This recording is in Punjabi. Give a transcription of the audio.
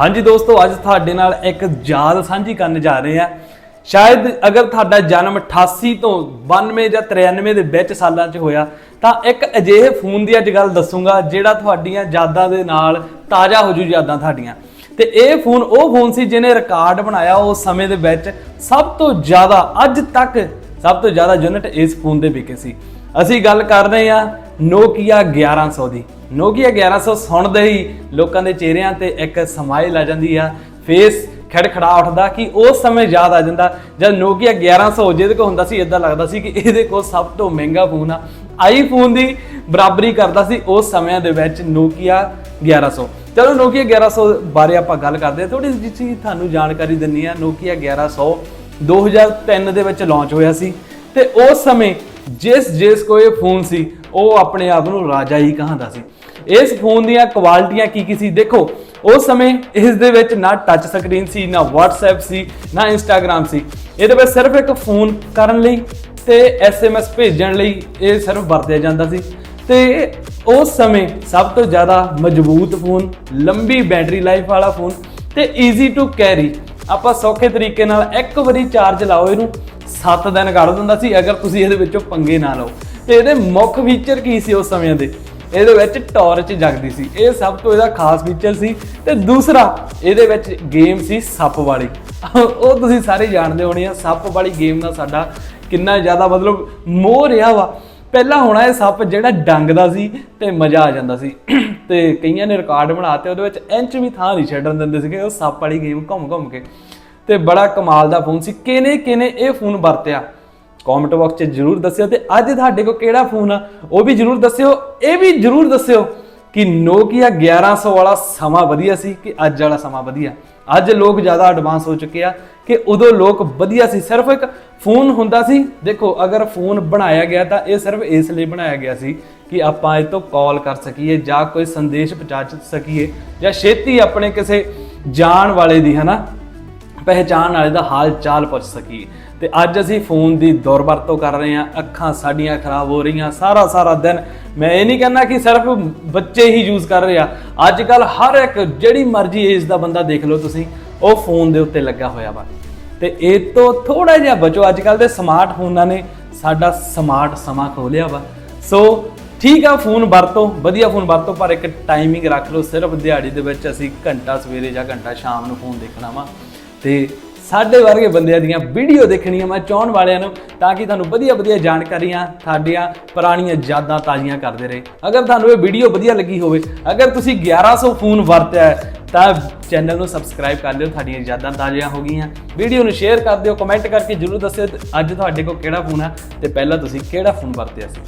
ਹਾਂਜੀ ਦੋਸਤੋ, ਅੱਜ ਤੁਹਾਡੇ ਨਾਲ ਇੱਕ ਯਾਦ ਸਾਂਝੀ ਕਰਨ ਜਾ ਰਹੇ ਹਾਂ। ਸ਼ਾਇਦ ਅਗਰ ਤੁਹਾਡਾ ਜਨਮ 88 ਤੋਂ 92 ਜਾਂ 93 ਦੇ ਵਿੱਚ ਸਾਲਾਂ 'ਚ ਹੋਇਆ, ਤਾਂ ਇੱਕ ਅਜਿਹੇ ਫੋਨ ਦੀ ਅੱਜ ਗੱਲ ਦੱਸੂਗਾ, ਜਿਹੜਾ ਤੁਹਾਡੀਆਂ ਯਾਦਾਂ ਦੇ ਨਾਲ ਤਾਜ਼ਾ ਹੋ ਜੂ ਯਾਦਾਂ ਤੁਹਾਡੀਆਂ। ਤੇ ਇਹ ਫੋਨ ਉਹ ਫੋਨ ਸੀ ਜਿਹਨੇ ਰਿਕਾਰਡ ਬਣਾਇਆ ਉਸ ਸਮੇਂ ਦੇ ਵਿੱਚ ਸਭ ਤੋਂ ਜ਼ਿਆਦਾ, ਅੱਜ ਤੱਕ ਸਭ ਤੋਂ ਜ਼ਿਆਦਾ ਯੂਨਿਟ ਇਸ ਫੋਨ ਦੇ ਵਿਕੇ ਸੀ। ਅਸੀਂ ਗੱਲ ਕਰ ਰਹੇ ਹਾਂ ਨੋਕੀਆ 1100 ਦੀ। ਨੋਕੀਆ 1100 ਸੁਣਦੇ ਹੀ ਲੋਕਾਂ ਦੇ ਚਿਹਰਿਆਂ ਤੇ ਇੱਕ ਸਮਾਈਲ ਆ ਜਾਂਦੀ ਆ। ਫੇਸ ਖੜਖੜਾ ਉੱਠਦਾ ਕਿ ਉਸ ਸਮੇਂ ਯਾਦ ਆ ਜਾਂਦਾ, ਜਦ ਨੋਕੀਆ 1100 ਜਿਹਦੇ ਕੋਲ ਹੁੰਦਾ ਸੀ ਇਦਾਂ ਲੱਗਦਾ ਸੀ ਕਿ ਇਹਦੇ ਕੋਲ ਸਭ ਤੋਂ ਮਹਿੰਗਾ ਫੋਨ ਆ। ਆਈਫੋਨ ਦੀ ਬਰਾਬਰੀ ਕਰਦਾ ਸੀ ਉਸ ਸਮਿਆਂ ਦੇ ਵਿੱਚ ਨੋਕੀਆ 1100 ਚਲੋ ਨੋਕੀਆ 1100 ਬਾਰੇ ਆਪਾਂ ਗੱਲ ਕਰਦੇ ਹਾਂ। ਥੋੜੀ ਜਿਹੀ ਤੁਹਾਨੂੰ ਜਾਣਕਾਰੀ ਦਿੰਨੀ ਆ ਨੋਕੀਆ 1100 2003 ਦੇ ਵਿੱਚ ਲਾਂਚ ਹੋਇਆ ਸੀ ਤੇ ਉਸ ਸਮੇਂ ਜਿਸ ਜਿਸ ਕੋਲ ਇਹ ਫੋਨ ਸੀ, ਉਹ ਆਪਣੇ ਆਪ ਨੂੰ ਰਾਜਾ ਹੀ ਕਹਾਂਦਾ ਸੀ। ਇਸ ਫੋਨ ਦੀਆਂ ਕੁਆਲਿਟੀਆਂ ਕੀ ਕੀ ਸੀ? ਦੇਖੋ, ਉਸ ਸਮੇਂ ਇਸ ਦੇ ਵਿੱਚ ਨਾ ਟੱਚ ਸਕਰੀਨ ਸੀ, ਨਾ WhatsApp ਸੀ, ਨਾ Instagram ਸੀ। ਇਹਦੇ ਵਿੱਚ ਸਿਰਫ ਇੱਕ ਫੋਨ ਕਰਨ ਲਈ ਤੇ SMS ਭੇਜਣ ਲਈ ਇਹ ਸਿਰਫ ਵਰਤਿਆ ਜਾਂਦਾ ਸੀ। ਤੇ ਉਸ ਸਮੇਂ ਸਭ ਤੋਂ ਜ਼ਿਆਦਾ ਮਜ਼ਬੂਤ ਫੋਨ, ਲੰਬੀ ਬੈਟਰੀ ਲਾਈਫ ਵਾਲਾ ਫੋਨ ਤੇ ਈਜ਼ੀ ਟੂ ਕੈਰੀ ਆਪਾਂ ਸੌਖੇ ਤਰੀਕੇ ਨਾਲ ਇੱਕ ਵਾਰੀ ਚਾਰਜ ਲਾਓ ਇਹਨੂੰ 7 ਦਿਨ ਕੱਢ ਦਿੰਦਾ ਸੀ, ਅਗਰ ਤੁਸੀਂ ਇਹਦੇ ਵਿੱਚੋਂ ਪੰਗੇ ਨਾ ਲਓ। ਤੇ ਇਹਦੇ ਮੁੱਖ ਫੀਚਰ ਕੀ ਸੀ ਉਸ ਸਮੇਂ ਦੇ? ਇਹਦੇ ਵਿੱਚ ਟਾਰਚ ਜਗਦੀ ਸੀ। ਇਹ ਸਭ ਤੋਂ ਇਹਦਾ ਖਾਸ ਫੀਚਰ ਸੀ। ਤੇ ਦੂਸਰਾ, ਇਹਦੇ ਵਿੱਚ ਗੇਮ ਸੀ ਸੱਪ ਵਾਲੀ। ਉਹ ਤੁਸੀਂ ਸਾਰੇ ਜਾਣਦੇ ਹੋਣੇ ਆ, ਸੱਪ ਵਾਲੀ ਗੇਮ ਦਾ ਸਾਡਾ ਕਿੰਨਾ ਜ਼ਿਆਦਾ ਮਤਲਬ ਮੋਹ ਰਿਹਾ ਵਾ। ਪਹਿਲਾਂ ਹੋਣਾ ਇਹ ਸੱਪ ਜਿਹੜਾ ਡੰਗਦਾ ਸੀ ਤੇ ਮਜ਼ਾ ਆ ਜਾਂਦਾ ਸੀ। ਤੇ ਕਈਆਂ ਨੇ ਰਿਕਾਰਡ ਬਣਾਤੇ, ਉਹਦੇ ਵਿੱਚ ਇੰਚ ਵੀ ਥਾਂ ਨਹੀਂ ਛੱਡਣ ਦਿੰਦੇ ਸੀਗੇ, ਉਹ ਸੱਪ ਵਾਲੀ ਗੇਮ ਘੁੰਮ ਘੁੰਮ ਕੇ। ਤੇ ਬੜਾ ਕਮਾਲ ਦਾ ਫੋਨ ਸੀ। ਕਿਨੇ ਕਿਨੇ ਇਹ ਫੋਨ ਵਰਤਿਆ? ਕਮੈਂਟ ਬਾਕਸ 'ਚ ਜਰੂਰ ਦੱਸਿਓ ਤੇ ਅੱਜ ਤੁਹਾਡੇ ਕੋਲ ਕਿਹੜਾ ਫੋਨ ਆ? ਉਹ ਵੀ ਜਰੂਰ ਦੱਸਿਓ, ਇਹ ਵੀ ਜਰੂਰ ਦੱਸਿਓ ਕਿ ਨੋਕੀਆ 1100 ਵਾਲਾ ਸਮਾਂ ਵਧੀਆ ਸੀ ਕਿ ਅੱਜ ਵਾਲਾ ਸਮਾਂ ਵਧੀਆ? ਅੱਜ ਲੋਕ ਜ਼ਿਆਦਾ ਐਡਵਾਂਸ ਹੋ ਚੁੱਕੇ ਆ ਕਿ ਉਦੋਂ ਲੋਕ ਵਧੀਆ ਸੀ। ਸਿਰਫ ਇੱਕ ਫੋਨ ਹੁੰਦਾ ਸੀ। ਦੇਖੋ, ਅਗਰ ਫੋਨ ਬਣਾਇਆ ਗਿਆ ਤਾਂ ਇਹ ਸਿਰਫ ਇਸ ਲਈ ਬਣਾਇਆ ਗਿਆ ਸੀ ਕਿ ਆਪਾਂ ਇਹ ਤੋਂ ਕਾਲ ਕਰ ਸਕੀਏ ਜਾਂ ਕੋਈ ਸੰਦੇਸ਼ ਪਹੁੰਚਾ ਸਕੀਏ ਜਾਂ ਛੇਤੀ ਆਪਣੇ ਕਿਸੇ ਜਾਣ ਵਾਲੇ ਦੀ, ਹਨਾ? ਪਹਿਚਾਣ ਵਾਲੇ ਦਾ ਹਾਲ ਚਾਲ ਪੁੱਛ ਸਕੀਏ ਤੇ ਅੱਜ ਅਸੀਂ ਫੋਨ ਦੀ ਦੁਰਵਰਤੋਂ ਕਰ ਰਹੇ ਹਾਂ। ਅੱਖਾਂ ਸਾਡੀਆਂ ਖਰਾਬ ਹੋ ਰਹੀਆਂ, ਸਾਰਾ ਸਾਰਾ ਦਿਨ ਮੈਂ ਇਹ ਨਹੀਂ ਕਹਿੰਦਾ ਕਿ ਸਿਰਫ ਬੱਚੇ ਹੀ ਯੂਜ਼ ਕਰ ਰਹੇ ਆ। ਅੱਜ ਕੱਲ ਹਰ ਇੱਕ ਜਿਹੜੀ ਮਰਜ਼ੀ ਏਜ ਦਾ ਬੰਦਾ ਦੇਖ ਲਓ ਤੁਸੀਂ, ਉਹ ਫੋਨ ਦੇ ਉੱਤੇ ਲੱਗਾ ਹੋਇਆ ਵਾ। ਤੇ ਇਹ ਤੋਂ ਥੋੜਾ ਜਿਹਾ ਬਚੋ। ਅੱਜ ਕੱਲ ਦੇ ਸਮਾਰਟ ਫੋਨਾਂ ਨੇ ਸਾਡਾ ਸਮਾਰਟ ਸਮਾਂ ਖੋ ਲਿਆ ਵਾ। ਸੋ ਠੀਕ ਆ, ਫੋਨ ਵਰਤੋ, ਵਧੀਆ ਫੋਨ ਵਰਤੋ, ਪਰ ਇੱਕ ਟਾਈਮਿੰਗ ਰੱਖ ਲਓ। ਸਿਰਫ ਦਿਹਾੜੀ ਦੇ ਵਿੱਚ ਅਸੀਂ ਘੰਟਾ ਸਵੇਰੇ ਜਾਂ ਘੰਟਾ ਸ਼ਾਮ ਨੂੰ ਫੋਨ ਦੇਖਣਾ ਵਾ। ਤੇ ਸਾਡੇ ਵਰਗੇ ਬੰਦਿਆਂ ਦੀਆਂ ਵੀਡੀਓ ਦੇਖਣੀਆਂ ਮੈਂ ਚਾਹਣ ਵਾਲਿਆਂ ਨੂੰ ਤਾਂ ਕਿ ਤੁਹਾਨੂੰ ਵਧੀਆ ਵਧੀਆ ਜਾਣਕਾਰੀਆਂ ਤੁਹਾਡੀਆਂ ਪੁਰਾਣੀਆਂ ਯਾਦਾਂ ਤਾਜ਼ੀਆਂ ਕਰਦੇ ਰਹੇ। ਅਗਰ ਤੁਹਾਨੂੰ ਇਹ ਵੀਡੀਓ ਵਧੀਆ ਲੱਗੀ ਹੋਵੇ ਅਗਰ ਤੁਸੀਂ 1100 ਫੋਨ ਵਰਤਿਆ ਹੈ, ਤਾਂ ਚੈਨਲ ਨੂੰ ਸਬਸਕ੍ਰਾਈਬ ਕਰ ਲਿਓ ਤੁਹਾਡੀਆਂ ਯਾਦਾਂ ਤਾਜ਼ੀਆਂ ਹੋ ਗਈਆਂ। ਵੀਡੀਓ ਨੂੰ ਸ਼ੇਅਰ ਕਰ ਦਿਓ ਕਮੈਂਟ ਕਰਕੇ ਜਰੂਰ ਦੱਸਿਓ ਅੱਜ ਤੁਹਾਡੇ ਕੋਲ ਕਿਹੜਾ ਫੋਨ ਆ ਤੇ ਪਹਿਲਾਂ ਤੁਸੀਂ ਕਿਹੜਾ ਫੋਨ ਵਰਤਿਆ ਸੀ।